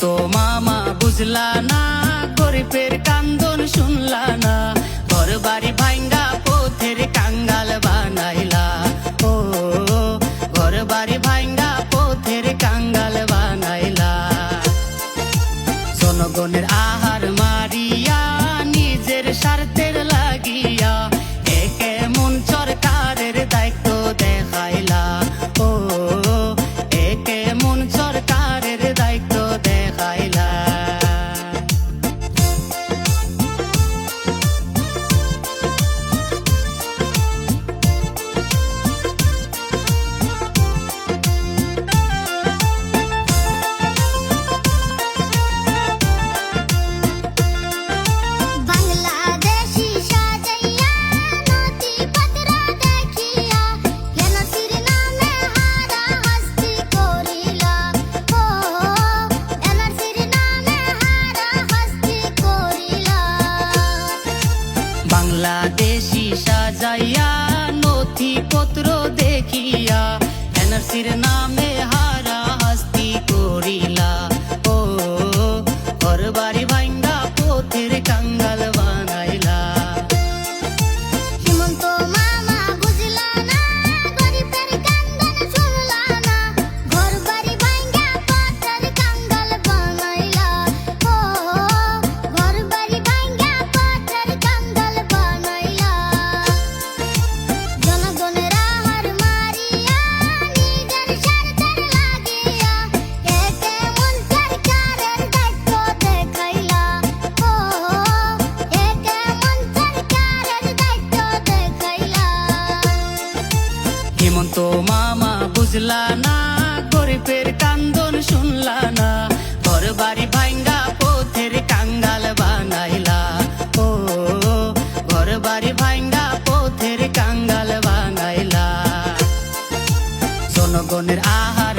তো মামা বুঝলা না দেখিয়া নথিপত্র দেখিয়া এনআরসির নামে হা হেমন্ত মামা বুঝলা না, গরিবের কান্দন শুনলা না। ঘর বাড়ি ভাঙ্গা পথের কাঙ্গাল বানাইলা। ও ঘর বাড়ি ভাঙ্গা পথের কাঙ্গাল বানাইলা। জনগণের আহার